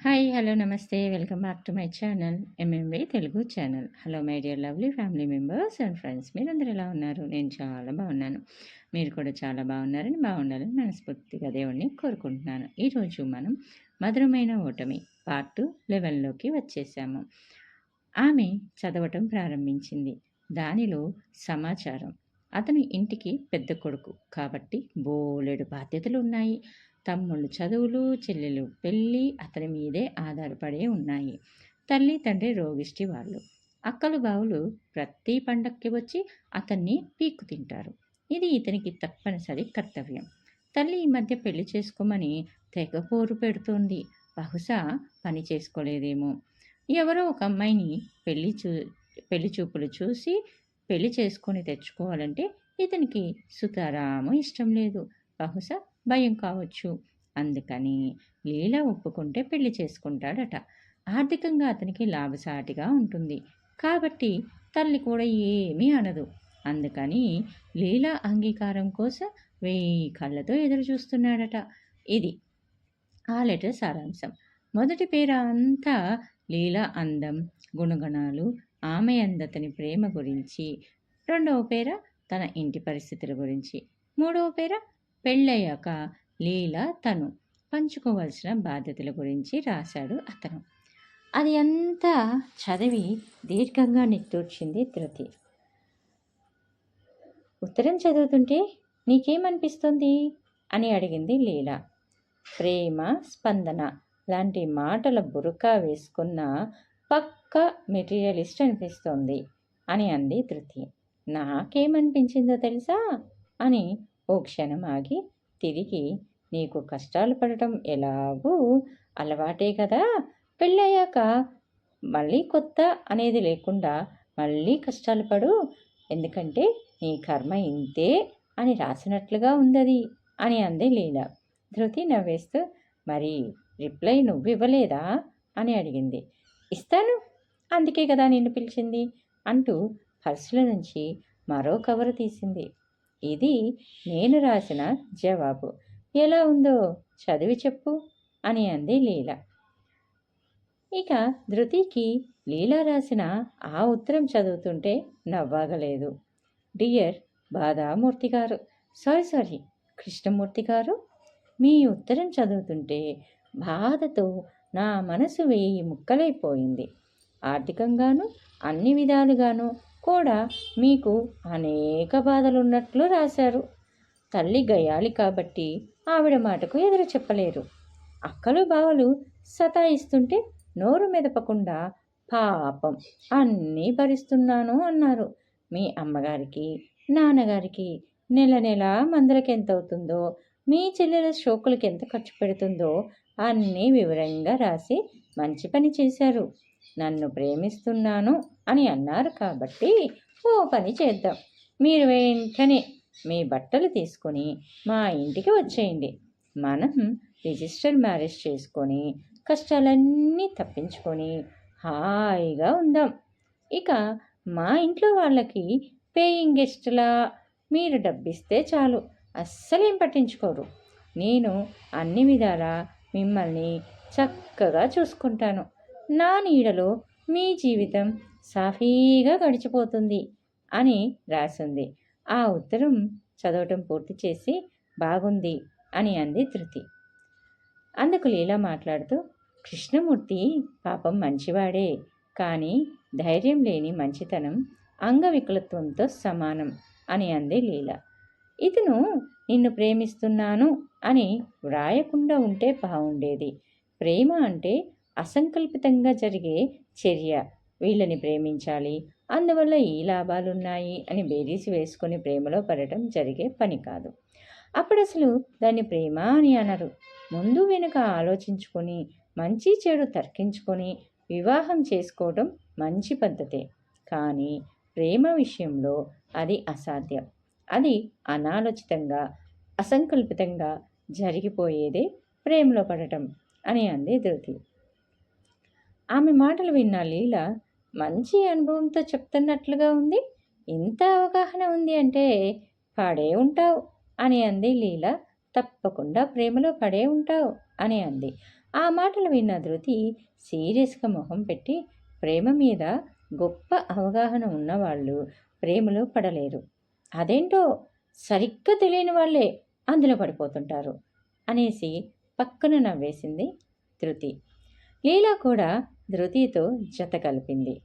Hi hello నమస్తే. Welcome back to my channel MMY Telugu channel. Hello my dear lovely family members and friends. మీరందరూ ఎలా ఉన్నారు? నేను చాలా బాగున్నాను. మీరు కూడా చాలా బాగున్నారని బాగుండాలని మనస్ఫూర్తిగా దేవుణ్ణి కోరుకుంటున్నాను. ఈరోజు మనం మధురమైన ఓటమి పార్ట్ టూ లెవెన్లోకి వచ్చేసాము. ఆమె చదవటం ప్రారంభించింది. దానిలో సమాచారం. అతని ఇంటికి పెద్ద కొడుకు. కాబట్టి బోలెడు బాధ్యతలు ఉన్నాయి. తమ్ముళ్ళు చదువులు చెల్లెలు పెళ్ళి అతని మీదే ఆధారపడే ఉన్నాయి. తల్లి తండ్రి రోగిష్టి వాళ్ళు. అక్కలు బావులు ప్రతి పండక్కి వచ్చి అతన్ని పీక్కు తింటారు. ఇది ఇతనికి తప్పనిసరి కర్తవ్యం. తల్లి ఈ మధ్య పెళ్ళి చేసుకోమని తెగ పోరు పెడుతోంది. బహుశా పని చేసుకోలేదేమో. ఎవరో ఒక అమ్మాయిని పెళ్ళి చూ పెళ్ళి చూపులు చూసి పెళ్ళి చేసుకొని తెచ్చుకోవాలంటే ఇతనికి సుతారాము ఇష్టం లేదు. బహుశా భయం కావచ్చు. అందుకని లీల ఒప్పుకుంటే పెళ్ళి చేసుకుంటాడట. ఆర్థికంగా అతనికి లాభసాటిగా ఉంటుంది. కాబట్టి తల్లి కూడా ఏమీ అనదు. అందుకని లీల అంగీకారం కోసం వెయ్యి కళ్ళతో ఎదురు చూస్తున్నాడట ఇది ఆ లెటర్ సారాంశం. మొదటి పేర అంతా లీల అందం గుణగణాలు ఆమె అందతని ప్రేమ గురించి రెండవ పేర తన ఇంటి పరిస్థితుల గురించి మూడవ పేర పెళ్ళయ్యాక లీల తను పంచుకోవాల్సిన బాధ్యతల గురించి రాశాడు అతను. అది అంతా చదివి దీర్ఘంగా నిట్టూర్చింది ధృతి. ఉత్తరం చదువుతుంటే నీకేమనిపిస్తుంది? అని అడిగింది లీల. ప్రేమ స్పందన లాంటి మాటల బురకా వేసుకున్న పక్క మెటీరియలిస్ట్ అనిపిస్తోంది అని అంది ధృతి. నాకేమనిపించిందో తెలుసా? అని ఓ క్షణం ఆగి తిరిగి నీకు కష్టాలు పడటం ఎలాగూ అలవాటే కదా? పెళ్ళయ్యాక మళ్ళీ కొత్త అనేది లేకుండా మళ్ళీ కష్టాలు పడు. ఎందుకంటే నీ కర్మ ఇంతే అని రాసినట్లుగా ఉందది అని అంది లీల. ధృతి నవ్వేస్తూ మరి రిప్లై నువ్వు ఇవ్వలేదా అని అడిగింది. ఇస్తాను. అందుకే కదా నిన్ను పిలిచింది అంటూ పర్సుల నుంచి మరో కవరు తీసింది. ఇది నేను రాసిన జవాబు. ఎలా ఉందో చదివి చెప్పు అని అంది లీల. ఇక ధృతికి లీల రాసిన ఆ ఉత్తరం చదువుతుంటే నవ్వాగలేదు. డియర్ బాధామూర్తి గారు సారీ సారీ కృష్ణమూర్తి గారు మీ ఉత్తరం చదువుతుంటే బాధతో నా మనసు వేయి ముక్కలైపోయింది. ఆర్థికంగాను అన్ని విధాలుగాను కూడా మీకు అనేక బాధలున్నట్లు రాశారు. తల్లి గయాలి కాబట్టి ఆవిడ మాటకు ఎదురు చెప్పలేరు. అక్కలు బావలు సతాయిస్తుంటే నోరు మెదపకుండా పాపం అన్నీ భరిస్తున్నాను అన్నారు. మీ అమ్మగారికి నాన్నగారికి నెల నెల మందులకి ఎంత అవుతుందో మీ చెల్లెల షోకులకి ఎంత ఖర్చు పెడుతుందో అన్నీ వివరంగా రాసి మంచి పని చేశారు. నన్ను ప్రేమిస్తున్నాను అని అన్నారు కాబట్టి ఓ పని చేద్దాం. మీరు వెంటనే మీ బట్టలు తీసుకొని మా ఇంటికి వచ్చేయండి. మనం రిజిస్టర్ మ్యారేజ్ చేసుకొని కష్టాలన్నీ తప్పించుకొని హాయిగా ఉందాం. ఇక మా ఇంట్లో వాళ్ళకి పేయింగ్ గెస్ట్లా మీరు డబ్బిస్తే చాలు. అస్సలేం పట్టించుకోరు. నేను అన్ని విధాలా మిమ్మల్ని చక్కగా చూసుకుంటాను. నా నీడలో మీ జీవితం సాఫీగా గడిచిపోతుంది అని రాసింది. ఆ ఉత్తరం చదవటం పూర్తి చేసి బాగుంది అని అంది ధృతి. అందుకు లీలా మాట్లాడుతూ కృష్ణమూర్తి పాపం మంచివాడే కానీ ధైర్యం లేని మంచితనం అంగవికలత్వంతో సమానం అని అంది లీల. ఇతను నిన్ను ప్రేమిస్తున్నాను అని వ్రాయకుండా ఉంటే బాగుండేది. ప్రేమ అంటే అసంకల్పితంగా జరిగే చర్య వీళ్ళని ప్రేమించాలి. అందువల్ల ఈ లాభాలున్నాయి అని బేరీసి వేసుకొని ప్రేమలో పడటం జరిగే పని కాదు. అప్పుడు అసలు దాన్ని ప్రేమ అని అనరు. ముందు వెనుక ఆలోచించుకొని మంచి చెడు తర్కించుకొని వివాహం చేసుకోవడం మంచి పద్ధతే. కానీ ప్రేమ విషయంలో అది అసాధ్యం. అది అనాలోచితంగా అసంకల్పితంగా జరిగిపోయేదే ప్రేమలో పడటం అని అంది ధృతి. ఆమె మాటలు విన్న లీల మంచి అనుభవంతో చెప్తున్నట్లుగా ఉంది. ఇంత అవగాహన ఉంది అంటే పడే ఉంటావు అని అంది లీల. తప్పకుండా ప్రేమలో పడే ఉంటావు అని అంది. ఆ మాటలు విన్న ధృతి సీరియస్గా మొహం పెట్టి ప్రేమ మీద గొప్ప అవగాహన ఉన్నవాళ్ళు ప్రేమలో పడలేరు. అదేంటో సరిగ్గా తెలియని వాళ్ళే అందులో పడిపోతుంటారు అనేసి పక్కన నవ్వేసింది ధృతి. లీలా కూడా ధృతితో జత కలిపింది.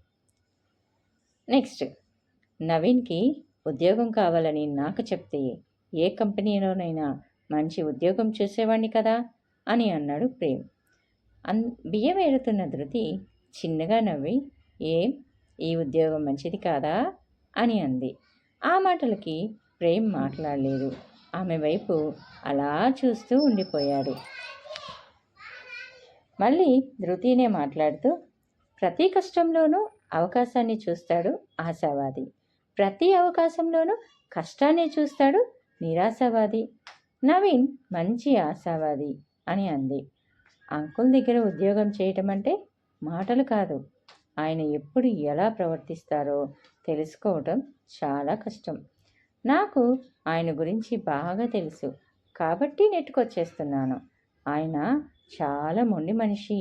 నెక్స్ట్ నవీన్కి ఉద్యోగం కావాలని నాకు చెప్తే ఏ కంపెనీలోనైనా మంచి ఉద్యోగం చూసేవాడిని కదా? అని అన్నాడు ప్రేమ్. అన్ బియ్యం ఏరుతున్న ధృతి చిన్నగా నవ్వి ఏం? ఈ ఉద్యోగం మంచిది కాదా? అని అంది. ఆ మాటలకి ప్రేమ్ మాట్లాడలేదు. ఆమె వైపు అలా చూస్తూ ఉండిపోయాడు. మళ్ళీ ధృతినే మాట్లాడుతూ ప్రతి కష్టంలోనూ అవకాశాన్ని చూస్తాడు ఆశావాది. ప్రతి అవకాశంలోనూ కష్టాన్ని చూస్తాడు నిరాశావాది. నవీన్ మంచి ఆశావాది అని అంది. అంకుల్ దగ్గర ఉద్యోగం చేయటం అంటే మాటలు కాదు. ఆయన ఎప్పుడు ఎలా ప్రవర్తిస్తారో తెలుసుకోవటం చాలా కష్టం. నాకు ఆయన గురించి బాగా తెలుసు. కాబట్టి నెట్టుకొచ్చేస్తున్నాను. ఆయన చాలా మొండి మనిషి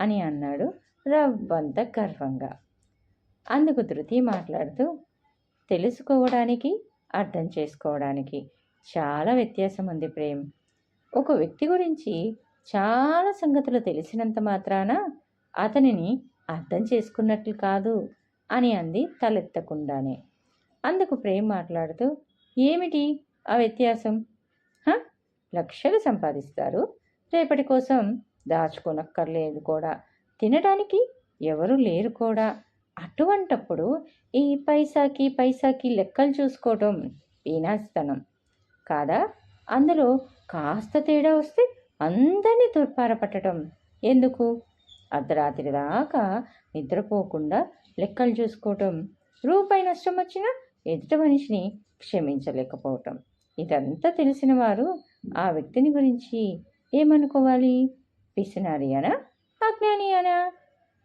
అని అన్నాడు రవ్వంత గర్వంగా. అందుకు ధృతి మాట్లాడుతూ తెలుసుకోవడానికి అర్థం చేసుకోవడానికి చాలా వ్యత్యాసం ఉంది ప్రేమ్. ఒక వ్యక్తి గురించి చాలా సంగతులు తెలిసినంత మాత్రాన అతనిని అర్థం చేసుకున్నట్లు కాదు అని అంది తలెత్తకుండానే. అందుకు ప్రేమ్ మాట్లాడుతూ ఏమిటి ఆ వ్యత్యాసం? లక్షలు సంపాదిస్తారు. రేపటి కోసం దాచుకోనక్కర్లేదు కూడా. తినడానికి ఎవరు లేరు కూడా. అటువంటప్పుడు ఈ పైసాకి పైసాకి లెక్కలు చూసుకోవటం పీనాస్తనం. కాదా? అందులో కాస్త తేడా వస్తే అందరినీ తుర్పారపట్టడం ఎందుకు? అర్ధరాత్రి దాకా నిద్రపోకుండా లెక్కలు చూసుకోవటం. రూపాయి నష్టం వచ్చినా ఎదుటి మనిషిని క్షమించలేకపోవటం. ఇదంతా తెలిసిన వారు ఆ వ్యక్తిని గురించి ఏమనుకోవాలి? పిసినారియానా అజ్ఞానియానా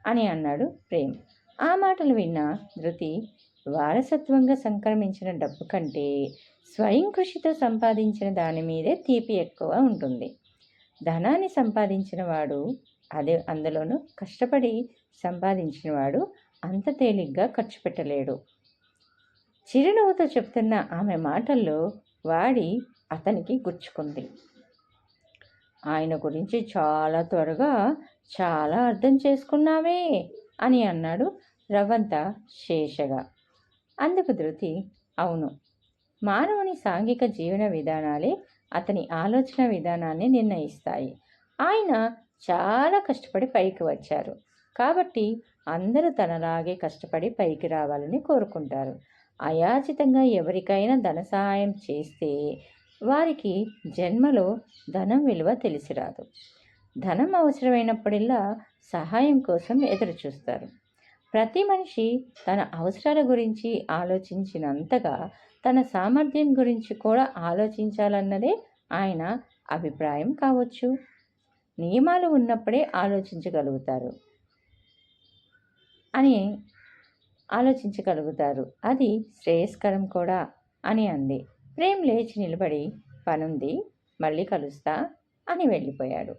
అని? అన్నాడు ప్రేమ్. ఆ మాటలు విన్న ధృతి వారసత్వంగా సంక్రమించిన డబ్బు కంటే స్వయం కృషితో సంపాదించిన దాని మీదే తీపి ఎక్కువ ఉంటుంది. ధనాన్ని సంపాదించిన వాడు అదే అందులోనూ కష్టపడి సంపాదించినవాడు అంత తేలిగ్గా ఖర్చు పెట్టలేడు. చిరునవ్వుతో చెప్తున్న ఆమె మాటల్లో వాడి అతనికి గుచ్చుకుంది. ఆయన గురించి చాలా త్వరగా చాలా అర్థం చేసుకున్నావే అని అన్నాడు రవంత శేషగా. అందుకు ధృతి అవును. మానవుని సాంఘిక జీవన విధానాలే అతని ఆలోచన విధానాన్ని నిర్ణయిస్తాయి. ఆయన చాలా కష్టపడి పైకి వచ్చారు. కాబట్టి అందరూ తనలాగే కష్టపడి పైకి రావాలని కోరుకుంటారు. అయాచితంగా ఎవరికైనా ధన సహాయం చేస్తే వారికి జన్మలో ధనం విలువ తెలిసిరాదు. ధనం అవసరమైనప్పుడల్లా సహాయం కోసం ఎదురుచూస్తారు. ప్రతి మనిషి తన అవసరాల గురించి ఆలోచించినంతగా తన సామర్థ్యం గురించి కూడా ఆలోచించాలన్నదే ఆయన అభిప్రాయం కావచ్చు. నియమాలు ఉన్నప్పుడే ఆలోచించగలుగుతారు అని ఆలోచించగలుగుతారు. అది శ్రేయస్కరం కూడా అని అంది. ప్రేమ్ లేచి నిలబడి పనుంది మళ్ళీ కలుస్తా అని వెళ్ళిపోయాడు.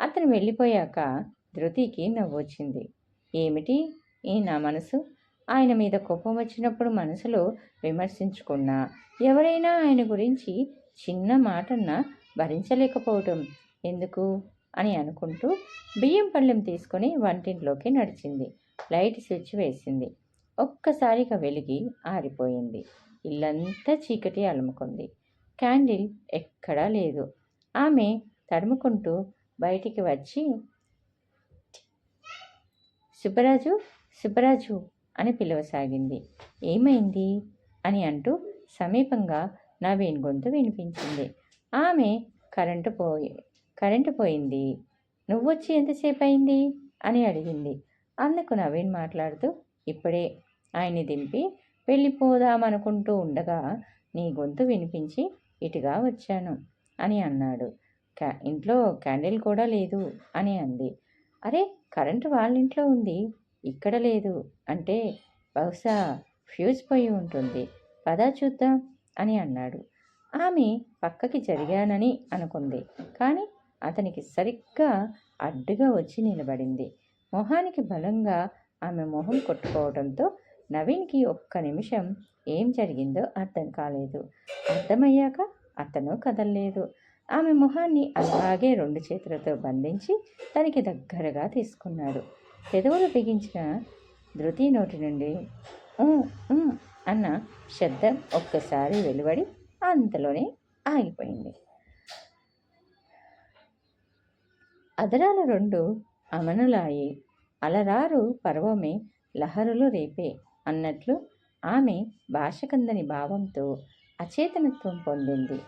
అతను వెళ్ళిపోయాక ధృతికి నవ్వొచ్చింది. ఏమిటి? ఈ నా మనసు? ఆయన మీద కోపం వచ్చినప్పుడు మనసులో విమర్శించుకున్నా ఎవరైనా ఆయన గురించి చిన్న మాటన్న భరించలేకపోవటం ఎందుకు? అని అనుకుంటూ బియ్యం పళ్ళెం తీసుకొని వంటింట్లోకి నడిచింది. లైట్ స్విచ్ వేసింది. ఒక్కసారిగా వెలిగి ఆరిపోయింది. ఇల్లంతా చీకటి అలుముకుంది. క్యాండిల్ ఎక్కడా లేదు. ఆమె తడుముకుంటూ బయటికి వచ్చి సుబ్బరాజు సుబ్బరాజు అని పిలవసాగింది. ఏమైంది? అని అంటూ సమీపంగా నవీన్ గొంతు వినిపించింది. ఆమె కరెంటు పోయి కరెంటు పోయింది. నువ్వొచ్చి ఎంతసేపు అయింది అని అడిగింది. అందుకు నవీన్ మాట్లాడుతూ ఇప్పుడే. ఆయన్ని దింపి వెళ్ళిపోదామనుకుంటూ ఉండగా నీ గొంతు వినిపించి ఇటుగా వచ్చాను అని అన్నాడు. క్యా ఇంట్లో క్యాండిల్ కూడా లేదు అని అంది. అరే కరెంటు వాళ్ళ ఇంట్లో ఉంది. ఇక్కడ లేదు అంటే బహుశా ఫ్యూజ్ పోయి ఉంటుంది. పదా చూద్దాం అని అన్నాడు. ఆమె పక్కకి జరిగానని అనుకుంది. కానీ అతనికి సరిగ్గా అడ్డుగా వచ్చి నిలబడింది. మొహానికి బలంగా ఆమె మొహం కొట్టుకోవడంతో నవీన్కి ఒక్క నిమిషం ఏం జరిగిందో అర్థం కాలేదు. అర్థమయ్యాక అతను కదలలేదు. ఆమె మొహాన్ని అలాగే రెండు చేతులతో బంధించి తనకి దగ్గరగా తీసుకున్నాడు. పెదవులు బిగించిన ధృతి నోటి నుండి అన్న శబ్దం ఒక్కసారి వెలువడి అంతలోనే ఆగిపోయింది. అదరాల రెండు అమనులాయి అలరారు పర్వమే లహరులు రేపే. అన్నట్లు ఆమె భాషకందని భావంతో అచేతనత్వం పొందింది.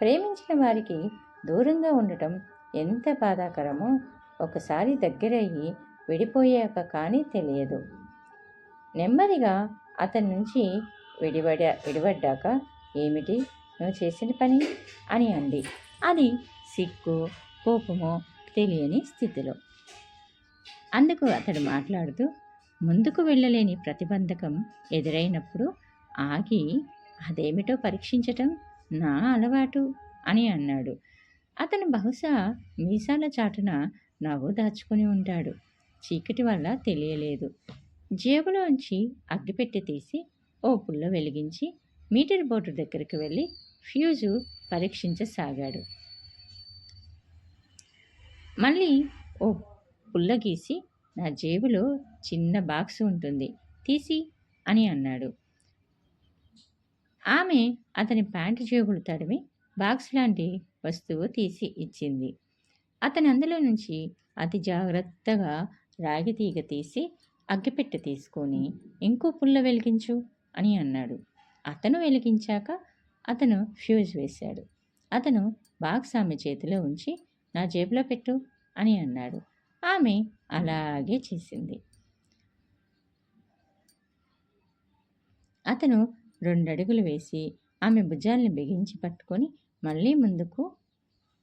ప్రేమించిన వారికి దూరంగా ఉండటం ఎంత బాధాకరమో ఒకసారి దగ్గరయ్యి విడిపోయాక కానీ తెలియదు. నెమ్మదిగా అతని నుంచి విడిపడ విడిపడ్డాక ఏమిటి? నువ్వు చేసిన పని? అని అంది. అది సిగ్గు కోపమో తెలియని స్థితిలో. అందుకు అతడు మాట్లాడుతూ ముందుకు వెళ్ళలేని ప్రతిబంధకం ఎదురైనప్పుడు ఆగి అదేమిటో పరీక్షించటం నా అలవాటు అని అన్నాడు. అతను బహుశా మీసాల చాటున నవ్వు దాచుకుని ఉంటాడు. చీకటి వల్ల తెలియలేదు. జేబులోంచి అగ్గిపెట్టి తీసి ఓ పుల్ల వెలిగించి మీటర్ బోర్డు దగ్గరికి వెళ్ళి ఫ్యూజు పరీక్షించసాగాడు. మళ్ళీ ఓ పుల్ల గీసి నా జేబులో చిన్న బాక్స్ ఉంటుంది. తీసి అని అన్నాడు. ఆమె అతని ప్యాంటు జేబులు తడిమి బాక్స్ లాంటి వస్తువు తీసి ఇచ్చింది. అతను అందులో నుంచి అతి జాగ్రత్తగా రాగి తీగ తీసి అగ్గిపెట్టె తీసుకొని ఇంకో పుల్ల వెలిగించు అని అన్నాడు. అతను వెలిగించాక అతను ఫ్యూజ్ వేశాడు. అతను బాక్స్ ఆమె చేతిలో ఉంచి నా జేబులో పెట్టు అని అన్నాడు. ఆమె అలాగే చేసింది. అతను రెండు అడుగులు వేసి ఆమె భుజాల్ని బిగించి పట్టుకొని మళ్ళీ ముందుకు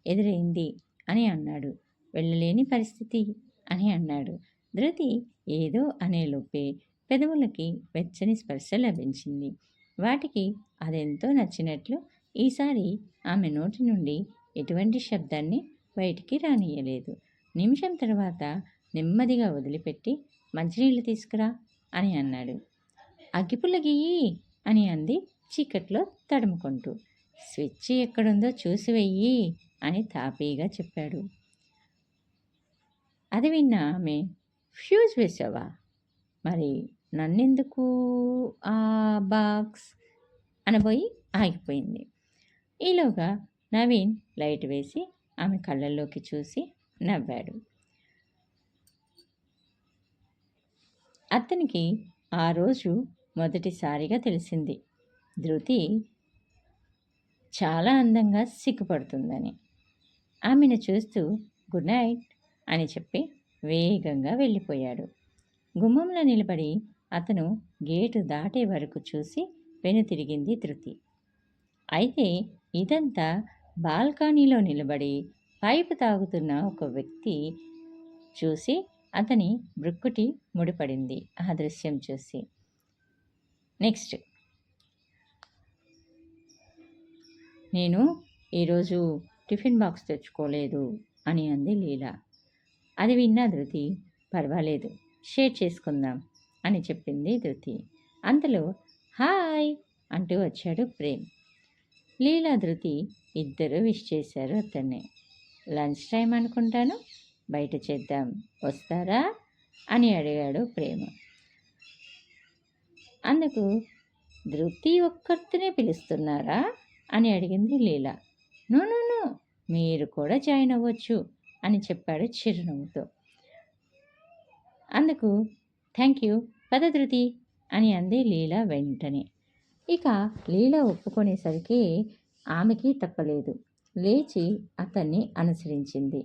ఎదురైంది అని అన్నాడు. వెళ్ళలేని పరిస్థితి అని అన్నాడు. ధృతి ఏదో అనేలోపే పెదవులకి వెచ్చని స్పర్శ లభించింది. వాటికి అదెంతో నచ్చినట్లు ఈసారి ఆమె నోటి నుండి ఎటువంటి శబ్దాన్ని బయటికి రానియలేదు నిమిషం తర్వాత నెమ్మదిగా వదిలిపెట్టి మంచినీళ్ళు తీసుకురా అని అన్నాడు. అగ్గిపుల్ల గీయి అని అంది చీకట్లో తడుముకుంటూ. స్విచ్ ఎక్కడుందో చూసి వెయ్యి అని తాపీగా చెప్పాడు. అది విన్న ఆమె ఫ్యూజ్ వేసావా? మరి నన్నెందుకు ఆ బాక్స్? అనబోయి ఆగిపోయింది. ఈలోగా నవీన్ లైట్ వేసి ఆమె కళ్ళల్లోకి చూసి నవ్వాడు. అతనికి ఆ రోజు మొదటిసారిగా తెలిసింది. ధృతి చాలా అందంగా సిగ్గుపడుతుందని. ఆమెను చూస్తూ గుడ్ నైట్ అని చెప్పి వేగంగా వెళ్ళిపోయాడు. గుమ్మంలో నిలబడి అతను గేటు దాటే వరకు చూసి వెనుతిరిగింది ధృతి. అయితే ఇదంతా బాల్కనీలో నిలబడి పైపు తాగుతున్న ఒక వ్యక్తి చూసి అతని బ్రుక్కుటి ముడిపడింది. ఆ దృశ్యం చూసి. నెక్స్ట్. నేను ఈరోజు టిఫిన్ బాక్స్ తెచ్చుకోలేదు అని అంది లీల. అది విన్నా ధృతి పర్వాలేదు షేర్ చేసుకుందాం అని చెప్పింది ధృతి. అంతలో హాయ్ అంటూ వచ్చాడు ప్రేమ్. లీలా ధృతి ఇద్దరు విష్ చేశారు అతన్ని. లంచ్ టైం అనుకుంటాను? బయట చేద్దాం వస్తారా? అని అడిగాడు ప్రేమ. అందుకు ధృతి ఒక్కరితోనే పిలుస్తున్నారా? అని అడిగింది లీల. నూనూను మీరు కూడా జాయిన్ అవ్వచ్చు అని చెప్పాడు చిరునవ్వుతో. అందుకు థ్యాంక్ యూ పద ధృతి అని అంది లీల వెంటనే. ఇక లీల ఒప్పుకునేసరికి ఆమెకి తప్పలేదు. లేచి అతన్ని అనుసరించింది.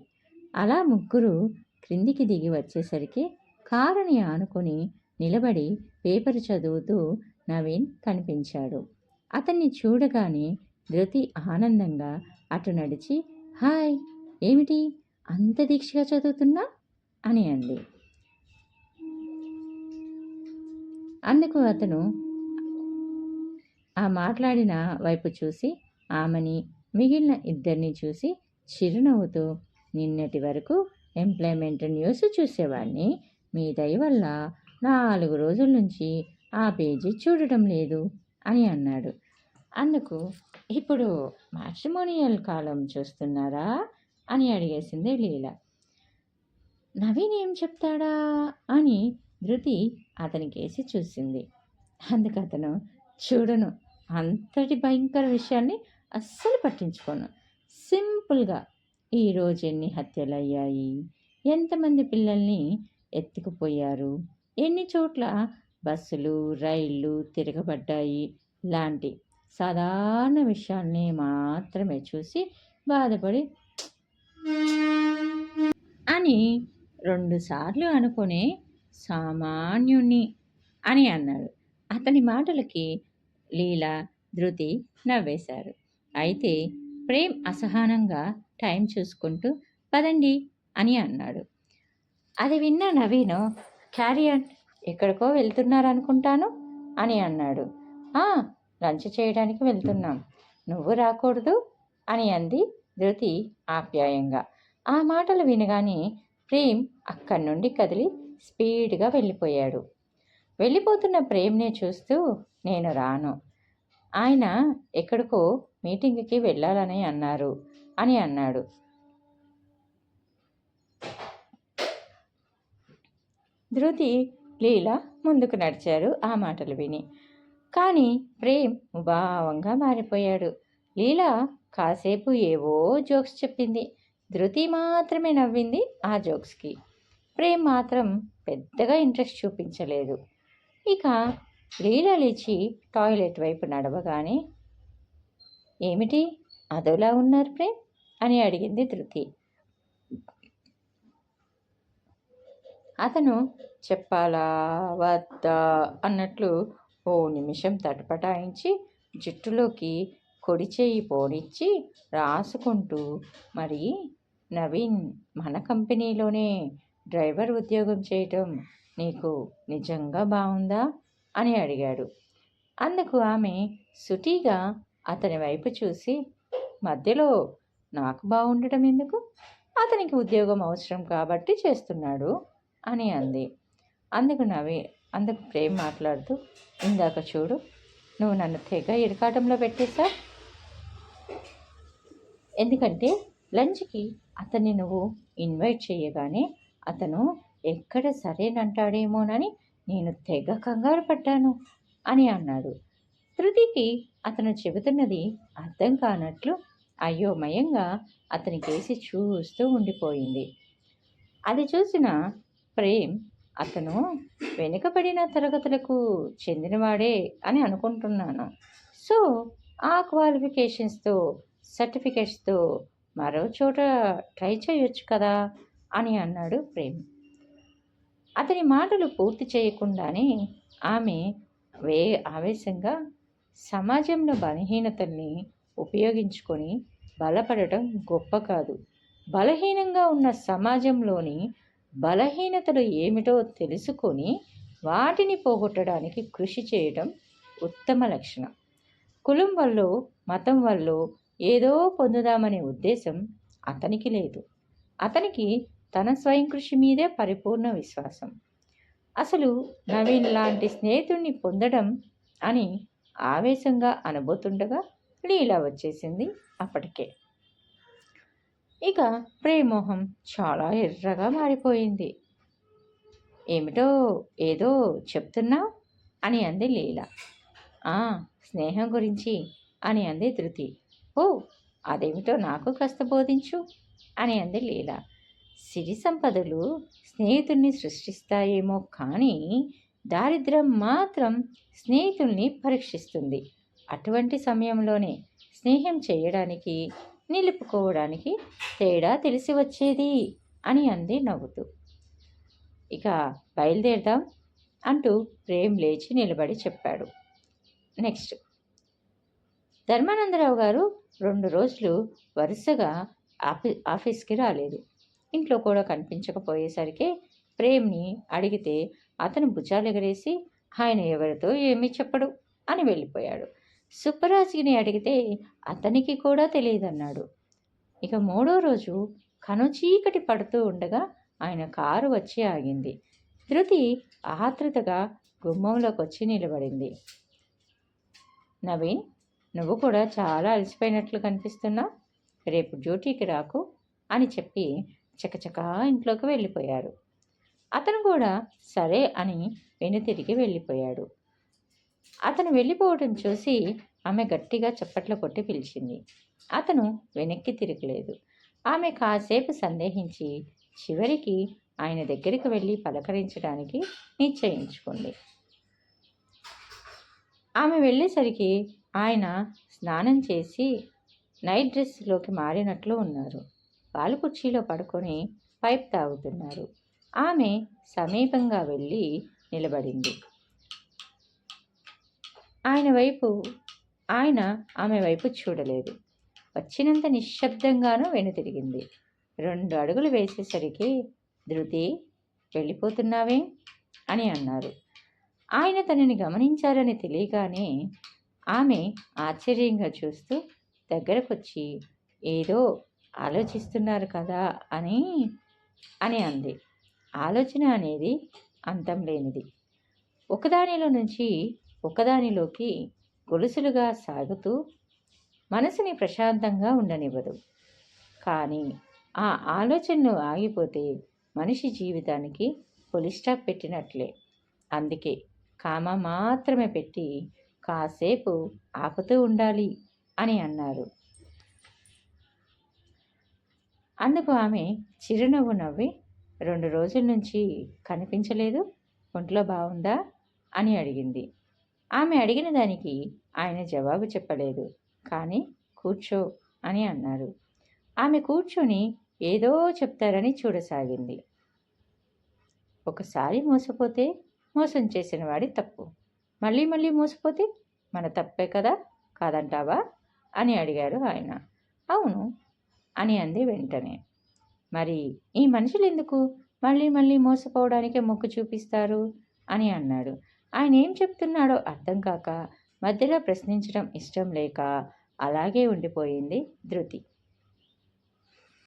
అలా ముగ్గురు క్రిందికి దిగి వచ్చేసరికి కారుని ఆనుకొని నిలబడి పేపర్ చదువుతూ నవీన్ కనిపించాడు. అతన్ని చూడగానే ధృతి ఆనందంగా అటు నడిచి హాయ్ ఏమిటి? అంత దీక్షగా చదువుతున్నా? అని అంది. అందుకు అతను ఆ మాట్లాడిన వైపు చూసి ఆమెని మిగిలిన ఇద్దరిని చూసి చిరునవ్వుతూ నిన్నటి వరకు ఎంప్లాయ్మెంట్ న్యూస్ చూసేవాడిని మీ దయ వల్ల నాలుగు రోజుల నుంచి ఆ పేజీ చూడటం లేదు అని అన్నాడు. అందుకు ఇప్పుడు మ్యాట్రిమోనియల్ కాలం చూస్తున్నారా అని అడిగేసింది లీల. నవీన్ ఏం చెప్తాడా అని ధృతి అతనికేసి చూసింది. అందుకు అతను చూడను. అంతటి భయంకర విషయాన్ని అస్సలు పట్టించుకోను. సింపుల్గా ఈరోజు ఎన్ని హత్యలయ్యాయి? ఎంతమంది పిల్లల్ని ఎత్తుకుపోయారు? ఎన్ని చోట్ల బస్సులు రైళ్ళు తిరగబడ్డాయి? లాంటి సాధారణ విషయాల్ని మాత్రమే చూసి బాధపడి అని రెండుసార్లు అనుకునే సామాన్యుణ్ణి అని అన్నాడు. అతని మాటలకి లీల ధృతి నవ్వేశారు. అయితే ప్రేమ్ అసహనంగా టైం చూసుకుంటూ పదండి అని అన్నాడు. అది విన్న నవీను క్యారియన్ ఎక్కడికో వెళ్తున్నారనుకుంటాను అని అన్నాడు. "ఆ, లంచ్ చేయడానికి వెళ్తున్నాం. నువ్వు రాకూడదు అని అంది ధృతి ఆప్యాయంగా. ఆ మాటలు వినగానే ప్రేమ్ అక్కడి నుండి కదిలి స్పీడ్గా వెళ్ళిపోయాడు. వెళ్ళిపోతున్న ప్రేమ్నే చూస్తూ నేను రాను. ఆయన ఎక్కడికో మీటింగ్కి వెళ్ళాలని అన్నారు. అని అన్నాడు. ధృతి లీల ముందుకు నడిచారు ఆ మాటలు విని. కానీ ప్రేమ్ భావంగా మారిపోయాడు. లీల కాసేపు ఏవో జోక్స్ చెప్పింది. ధృతి మాత్రమే నవ్వింది ఆ జోక్స్కి. ప్రేమ్ మాత్రం పెద్దగా ఇంట్రెస్ట్ చూపించలేదు. ఇక లీల లేచి టాయిలెట్ వైపు నడవగానే ఏమిటి? అదోలా ఉన్నారు ప్రేమ్? అని అడిగింది ధృతి. అతను చెప్పాలా వద్దా అన్నట్లు ఓ నిమిషం తటపటాయించి జుట్టులోకి కొడి చేయి పోనిచ్చి రాసుకుంటూ మరి నవీన్ మన కంపెనీలోనే డ్రైవర్ ఉద్యోగం చేయటం నీకు నిజంగా బాగుందా అని అడిగాడు. అందుకు ఆమె సుటీగా అతని వైపు చూసి మధ్యలో నాకు బాగుండటం ఎందుకు? అతనికి ఉద్యోగం అవసరం కాబట్టి చేస్తున్నాడు అని అంది. అందుకు నవి అందుకు ప్రేమ్ మాట్లాడుతూ ఇందాక చూడు నువ్వు నన్ను తెగ ఇరకాటంలో పెట్టేశా ఎందుకంటే లంచ్కి అతన్ని నువ్వు ఇన్వైట్ చేయగానే అతను ఎక్కడ సరేనంటాడేమోనని నేను తెగ కంగారు పడ్డాను అని అన్నాడు. శృతికి అతను చెబుతున్నది అర్థం కానట్లు అయోమయంగా అతని కేసి చూస్తూ ఉండిపోయింది. అది చూసిన ప్రేమ్ అతను వెనుకబడిన తరగతులకు చెందినవాడే అని అనుకుంటున్నాను. సో ఆ క్వాలిఫికేషన్స్తో సర్టిఫికేట్స్తో మరో చోట ట్రై చేయొచ్చు కదా అని అన్నాడు ప్రేమ్. అతని మాటలు పూర్తి చేయకుండానే ఆమె వే ఆవేశంగా సమాజంలో బలహీనతల్ని ఉపయోగించుకొని బలపడటం గొప్ప కాదు. బలహీనంగా ఉన్న సమాజంలోని బలహీనతలు ఏమిటో తెలుసుకొని వాటిని పోగొట్టడానికి కృషి చేయడం ఉత్తమ లక్షణం. కులం వల్ల మతం వల్ల ఏదో పొందుదామనే ఉద్దేశం అతనికి లేదు. అతనికి తన స్వయం కృషి మీదే పరిపూర్ణ విశ్వాసం. అసలు నవీన్ లాంటి స్నేహితుడిని పొందడం అని ఆవేశంగా అనబోతుండగా లీలా వచ్చేసింది అప్పటికే. ఇక ప్రేమోహం చాలా ఎర్రగా మారిపోయింది. ఏమిటో ఏదో చెప్తున్నావు? అని అంది లీల. "ఆ, స్నేహం గురించి అని అంది ధృతి. ఓ అదేమిటో నాకు కాస్త బోధించు అని అంది లీల. సిరి సంపదలు స్నేహితుల్ని సృష్టిస్తాయేమో కానీ దారిద్ర్యం మాత్రం స్నేహితుల్ని పరీక్షిస్తుంది. అటువంటి సమయంలోనే స్నేహం చేయడానికి నిలుపుకోవడానికి తేడా తెలిసి వచ్చేది అని అంది నవ్వుతూ. ఇక బయలుదేరదాం అంటూ ప్రేమ్ లేచి నిలబడి చెప్పాడు. నెక్స్ట్. ధర్మానందరావు గారు రెండు రోజులు వరుసగా ఆఫీ ఆఫీస్కి రాలేదు. ఇంట్లో కూడా కనిపించకపోయేసరికి ప్రేమ్ని అడిగితే అతను భుజాలు ఎగరేసి ఆయన ఎవరితో ఏమీ చెప్పడు అని వెళ్ళిపోయాడు. సుబ్బరాజుని అడిగితే అతనికి కూడా తెలియదన్నాడు. ఇక మూడో రోజు కనుచీకటి పడుతూ ఉండగా ఆయన కారు వచ్చి ఆగింది. ధృతి ఆతృతగా గుమ్మంలోకి వచ్చి నిలబడింది. నవీన్ నువ్వు కూడా చాలా అలసిపోయినట్లు కనిపిస్తున్నా. రేపు డ్యూటీకి రాకు అని చెప్పి చకచకా ఇంట్లోకి వెళ్ళిపోయారు. అతను కూడా సరే అని వెనుతిరిగి వెళ్ళిపోయాడు. అతను వెళ్ళిపోవడం చూసి ఆమె గట్టిగా చప్పట్లు కొట్టి పిలిచింది. అతను వెనక్కి తిరగలేదు. ఆమె కాసేపు సందేహించి చివరికి ఆయన దగ్గరికి వెళ్ళి పలకరించడానికి నిశ్చయించుకుంది. ఆమె వెళ్ళేసరికి ఆయన స్నానం చేసి నైట్ డ్రెస్లోకి మారినట్లు ఉన్నారు. పాలు కుర్చీలో పడుకొని పైప్ తాగుతున్నారు. ఆమె సమీపంగా వెళ్ళి నిలబడింది. ఆయన వైపు ఆయన ఆమె వైపు చూడలేదు. వచ్చినంత నిశ్శబ్దంగానూ వెనుతిరిగింది. రెండు అడుగులు వేసేసరికి ధృతి వెళ్ళిపోతున్నావే అని అన్నారు. ఆయన తనని గమనించారని తెలియగానే ఆమె ఆశ్చర్యంగా చూస్తూ దగ్గరకొచ్చి ఏదో ఆలోచిస్తున్నారు కదా అని అని అంది. ఆలోచన అనేది అంతం లేనిది. ఒకదానిలో నుంచి ఒకదానిలోకి గొలుసులుగా సాగుతూ మనసుని ప్రశాంతంగా ఉండనివ్వదు. కానీ ఆ ఆలోచనలు ఆగిపోతే మనిషి జీవితానికి స్టాప్ పెట్టినట్లే. అందుకే కామ మాత్రమే పెట్టి కాసేపు ఆపుతూ ఉండాలి అని అన్నారు. అందుకు ఆమె చిరునవ్వు నవ్వి రెండు రోజుల నుంచి కనిపించలేదు? ఒంట్లో బాగుందా? అని అడిగింది. ఆమె అడిగిన దానికి ఆయన జవాబు చెప్పలేదు. కానీ కూర్చో అని అన్నారు. ఆమె కూర్చొని ఏదో చెప్తారని చూడసాగింది. ఒకసారి మోసపోతే మోసం చేసిన వాడి తప్పు. మళ్ళీ మళ్ళీ మోసపోతే మన తప్పే కదా కాదంటావా? అని అడిగారు ఆయన. అవును అని అంది వెంటనే. మరి ఈ మనుషులు ఎందుకు మళ్ళీ మళ్ళీ మోసపోవడానికే మొక్కు చూపిస్తారు? అని అన్నాడు. ఆయన ఏం చెప్తున్నాడో అర్థం కాక మధ్యలో ప్రశ్నించడం ఇష్టం లేక అలాగే ఉండిపోయింది ధృతి.